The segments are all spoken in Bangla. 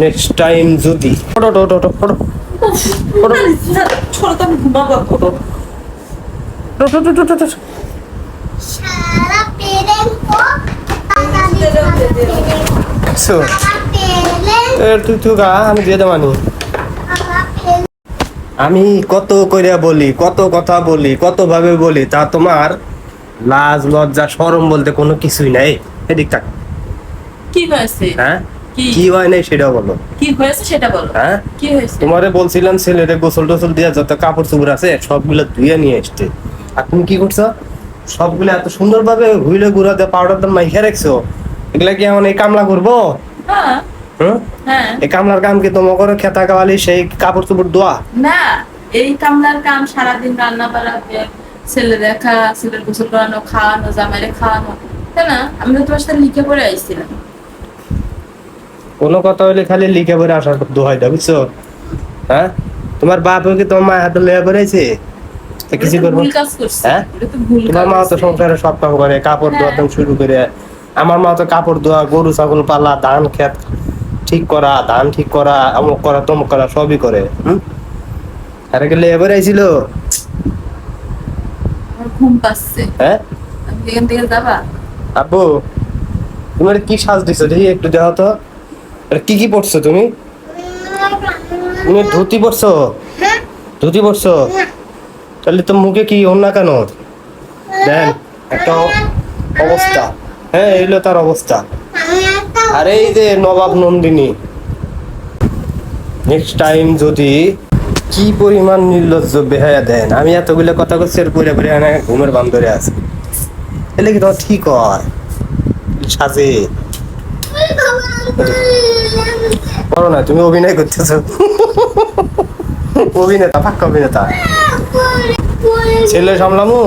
নেক্সট টাইম যদি। ওটো ওটো ওটো ছোট তো আমি ঘুমাবো তুই তুই আমি দিয়ে দেবানি আমি কত করে বলি কত কথা বলি কত ভাবে বলি তা তোমার লাজ লজ্জা শরম বলতে কোনো কিছুই নাই। এদিক থাক। কি হয়েছে হ্যাঁ? কি? হয় নাই সেটা বলো। কি হয়েছে সেটা বলো। হ্যাঁ? কি হয়েছে? তোমারে বলছিলাম ছেলেরে গোসল টোসল দিয়ে যত কাপড় চোপড় আছে সবগুলো ধুয়ে নিয়ে এসছে। আর তুমি কি করছ? সবগুলো এত সুন্দর ভাবে হুইলে গুঁড়া দিয়ে পাউডার দিয়ে মাইখে রাখছো। এগুলা কি এখন এই কামলা করব? হ্যাঁ। হ্যাঁ। এই কামলার কাম কি তোমার করে খেতা কাওয়ালি সেই কাপড় চোপড় দোয়া না এই কামলার কাম সারাদিন রান্না বাড়া ছেলে দেখা ছেলের গোসল করানো খাওয়ানো জামাইরে খাওয়ানো। তাই না? আমি তো তোমার সাথে লিখে পড়ে আইছিলাম। কোনো কথা হলে খালি লিখে পরে আসার দোহাই দাও বুঝছ? হ্যাঁ? তোমার বাপ কি তোমার মায়ের হাতে লেয়া করেছে তা কিছু করব? হ্যাঁ? এটা তো ভুল তোমার মা তো সংসারে সব কাম করে কাপড় ধোয়া হ্যাঁ। থেকে শুরু করে। আমার মা তো কাপড় ধোয়া গরু ছাগল পালা ধান খেত ঠিক করা ধান ঠিক করা অমুক করা তমুক করা সবই করে হুম? আরে কি লেয়া আমার ঘুম পাচ্ছে। হ্যাঁ? আমি এখান থেকে যাবা? আব্বু তুমি এটা কি সাজ দিছো? দেখি একটু দেখো তো। এটা কি কি পড়ছো তুমি? ধুতি পড়ছো? ধুতি পড়ছো? তাহলে তো মুখে কি অন্য কেন? দেন একটা অবস্থা। হ্যাঁ এইলো তার অবস্থা। আর এই যে নবাব নন্দিনী। নেক্সট টাইম যদি কি পরিমাণ নির্লজ্জ বেহায়া দেন, আমি এতগুলো কথা করছি আর পরে পরে ঘুমের বান্দরে আছে। এলে কি তোমার ঠিক হয়? সাজে। করো না তুমি অভিনয় করতেছো। অভিনেতা পাক্কা অভিনেতা। ছেলে সামলামু?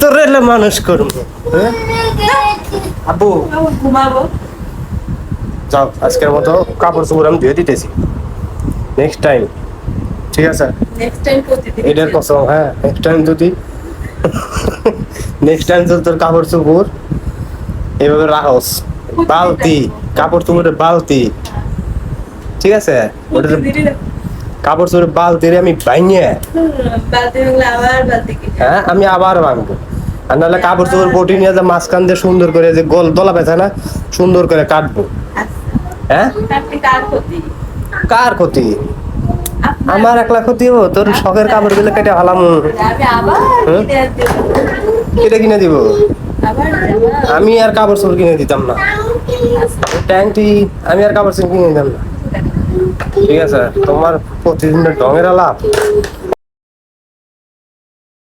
তোর এলে মানুষ করব। হ্যাঁ? আব্বু। ঘুমাবো যাও আজকের মতো কাপড় চোপড় আমি ধুয়ে দিতেছি। নেক্সট টাইম ঠিক আছে? এটার কসম হ্যাঁ নেক্সট টাইম যদি। নেক্সট টাইম যদি তোর কাপড় চোপড় এভাবে রাখস। বালতি কাপড় চোপড়ের বালতি। ঠিক আছে? ওটা কাপড় চোপড়ের আমি বালতি আবার বালতি হ্যাঁ আমি আবার ভাঙবো। আর নাহলে কাপড় চোপড় বটি নিয়ে যে মাঝখান দিয়ে সুন্দর করে যে গোল দলা পেঁচা না সুন্দর করে কাটবো। হ্যাঁ? কার ক্ষতি? আমার একলা ক্ষতি হব? তোর শখের কাপড়গুলো কেটে হালাম আমি হ্যাঁ? কিনে দেবো। আমি আর কাপড় চোপড় কিনে দিতাম না। ট্যাঙ্কটি আমি আর কাপড় চোপড় কিনে দিতাম না। ঠিক আছে, তোমার প্রতিদিনের ঢঙের আলাপ।